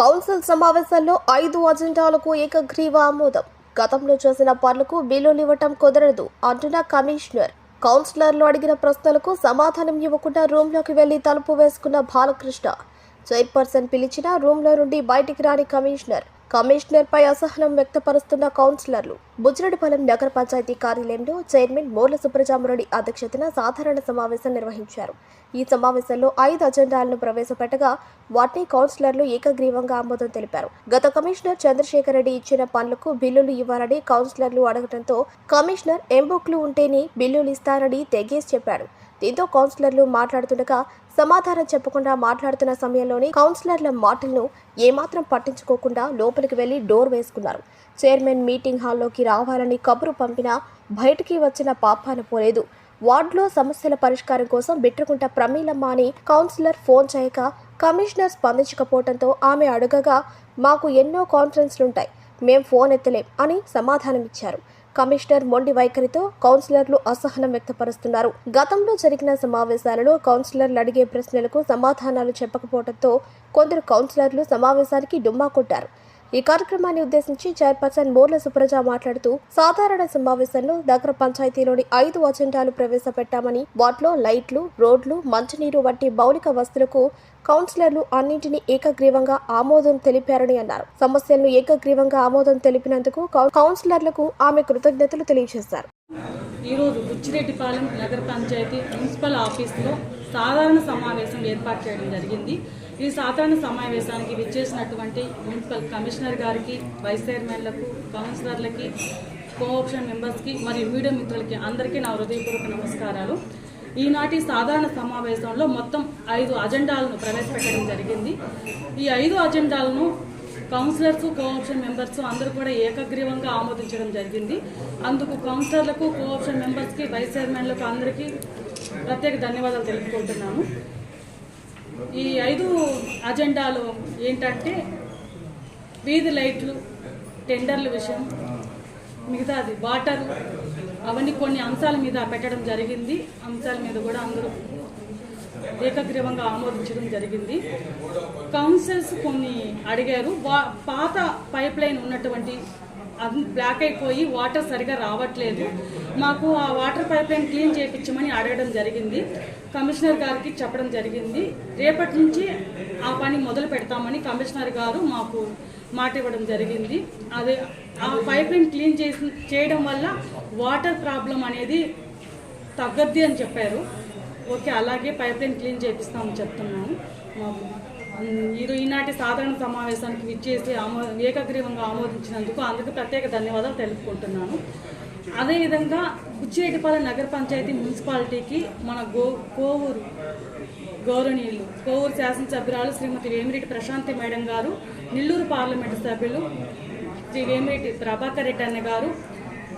Council సమావేశాల్లో ఐదు అజెండాలకు ఏకగ్రీవ ఆమోదం. గతంలో చేసిన పనులకు బిల్లులు ఇవ్వటం కుదరదు అంటున్న కమిషనర్. కౌన్సిలర్లు అడిగిన ప్రశ్నలకు సమాధానం ఇవ్వకుండా రూమ్లోకి వెళ్ళి తలుపు వేసుకున్న బాలకృష్ణ. చైర్పర్సన్ పిలిచిన రూమ్లో నుండి బయటికి రాని కమిషనర్. కమిషనర్ పై అసహనం వ్యక్తపరుస్తున్న కౌన్సిలర్లు. బుజ్జిరెడ్డిపాలెం నగర పంచాయతీ కార్యాలయంలో చైర్మన్ మోర్ల సుబ్రజామరెడ్డి అధ్యక్షతన సాధారణ సమావేశం నిర్వహించారు. ఈ సమావేశంలో ఐదు అజెండాలను ప్రవేశపెట్టగా వాటిని కౌన్సిలర్లు ఏకగ్రీవంగా ఆమోదం తెలిపారు. గత కమిషనర్ చంద్రశేఖర్ రెడ్డి ఇచ్చిన పనులకు బిల్లులు ఇవ్వాలని కౌన్సిలర్లు అడగడంతో కమిషనర్ ఎంబుక్లు ఉంటేనే బిల్లులు ఇస్తారని తెగేసి చెప్పాడు. దీంతో కౌన్సిలర్లు మాట్లాడుతుండగా సమాధానం చెప్పకుండా మాట్లాడుతున్న సమయంలోనే కౌన్సిలర్ల మాటలను ఏమాత్రం పట్టించుకోకుండా లోపలికి వెళ్ళి డోర్ వేసుకున్నారు. చైర్మన్ మీటింగ్ హాల్లోకి రావాలని కబురు పంపినా బయటికి వచ్చిన పాపాన పోలేదు. వార్డులో సమస్యల పరిష్కారం కోసం బిట్రకుంట ప్రమీలమ్మ అని కౌన్సిలర్ ఫోన్ చేయక కమిషనర్ స్పందించకపోవడంతో ఆమె అడగగా మాకు ఎన్నో కాన్ఫరెన్స్లుంటాయి. మేం ఫోన్ ఎత్తలేం అని సమాధానమిచ్చారు. కమిషనర్ మొండి వైఖరితో కౌన్సిలర్లు అసహనం వ్యక్తపరుస్తున్నారు. గతంలో జరిగిన సమావేశాలలో కౌన్సిలర్లు అడిగే ప్రశ్నలకు సమాధానాలు చెప్పకపోవడంతో కొందరు కౌన్సిలర్లు సమావేశానికి డుమ్మా కొట్టారు. ఈ కార్యక్రమాన్ని ఉద్దేశించి చైర్పర్సన్ మోర్ల సుప్రజ మాట్లాడుతూ సాధారణ సమావేశంలో నగర పంచాయతీలోని ఐదు అజెండాలు ప్రవేశపెట్టామని వాటిలో లైట్లు రోడ్లు మంచినీరు వంటి మౌలిక వస్తువులకు కౌన్సిలర్లు అన్నింటినీ ఏకగ్రీవంగా ఆమోదం తెలిపారని అన్నారు. సమస్యలను ఏకగ్రీవంగా ఆమోదం తెలిపినందుకు కౌన్సిలర్లకు ఆమె కృతజ్ఞతలు తెలియజేశారు. ఈరోజు బుచ్చిరెడ్డిపాలెం నగర పంచాయతీ మున్సిపల్ ఆఫీస్లో సాధారణ సమావేశం ఏర్పాటు చేయడం జరిగింది. ఈ సాధారణ సమావేశానికి విచ్చేసినటువంటి మున్సిపల్ కమిషనర్ గారికి వైస్ చైర్మన్లకు కౌన్సిలర్లకి కోఆప్షన్ మెంబర్స్కి మరియు మీడియా మిత్రులకి అందరికీ నా హృదయపూర్వక నమస్కారాలు. ఈనాటి సాధారణ సమావేశంలో మొత్తం ఐదు అజెండాలను ప్రవేశపెట్టడం జరిగింది. ఈ ఐదు అజెండాలను కౌన్సిలర్స్ కోఆప్షన్ మెంబర్స్ అందరూ కూడా ఏకగ్రీవంగా ఆమోదించడం జరిగింది. అందుకు కౌన్సిలర్లకు కోఆప్షన్ మెంబర్స్కి వైస్ చైర్మన్లకు అందరికీ ప్రత్యేక ధన్యవాదాలు తెలుపుకుంటున్నాము ఈ ఐదు అజెండాలు ఏంటంటే వీధి లైట్లు టెండర్ల విషయం మిగతాది వాటర్ అవన్నీ కొన్ని అంశాల మీద పెట్టడం జరిగింది. అంశాల మీద కూడా అందరూ ఏకగ్రీవంగా ఆమోదించడం జరిగింది. కౌన్సిల్స్ కొన్ని అడిగారు. వా- పాత పైప్ లైన్ ఉన్నటువంటి అది బ్లాక్ అయిపోయి వాటర్ సరిగా రావట్లేదు. మాకు ఆ వాటర్ పైప్ లైన్ క్లీన్ చేయించమని అడగడం జరిగింది. కమిషనర్ గారికి చెప్పడం జరిగింది. రేపటి నుంచి ఆ పని మొదలు పెడతామని కమిషనర్ గారు మాకు మాట ఇవ్వడం జరిగింది. అదే ఆ పైప్ లైన్ క్లీన్ చేసి చేయడం వల్ల వాటర్ ప్రాబ్లం అనేది తగ్గద్ది అని చెప్పారు. ఓకే అలాగే పైప్ లైన్ క్లీన్ చేపిస్తామని చెప్తున్నాను మాకు ఈరో ఈనాటి సాధారణ సమావేశానికి విచ్చేసి ఆమో ఏకగ్రీవంగా ఆమోదించినందుకు అందుకు ప్రత్యేక ధన్యవాదాలు తెలుపుకుంటున్నాను. అదేవిధంగా బుచ్చిరెడ్డిపాలెం నగర పంచాయతీ మున్సిపాలిటీకి మన గో కోవూరు గౌరవనీయులు కోవూరు శాసనసభ్యురాలు శ్రీమతి వేమిరెడ్డి ప్రశాంతి మేడం గారు నెల్లూరు పార్లమెంటు సభ్యులు శ్రీ వేమిరెడ్డి ప్రభాకర్ రెడ్డి అన్న గారు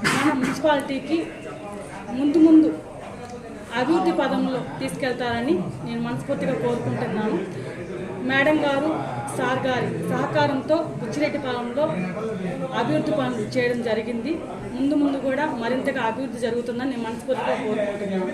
మన మున్సిపాలిటీకి ముందు ముందు అభివృద్ధి పదంలో తీసుకెళ్తారని నేను మనస్ఫూర్తిగా కోరుకుంటున్నాను. మేడం గారు సార్ గారి సహకారంతో బుచ్చిరెడ్డిపాలెంలో అభివృద్ధి పనులు చేయడం జరిగింది. ముందు ముందు కూడా మరింతగా అభివృద్ధి జరుగుతుందని నేను మనస్ఫూర్తిగా కోరుకుంటున్నాను.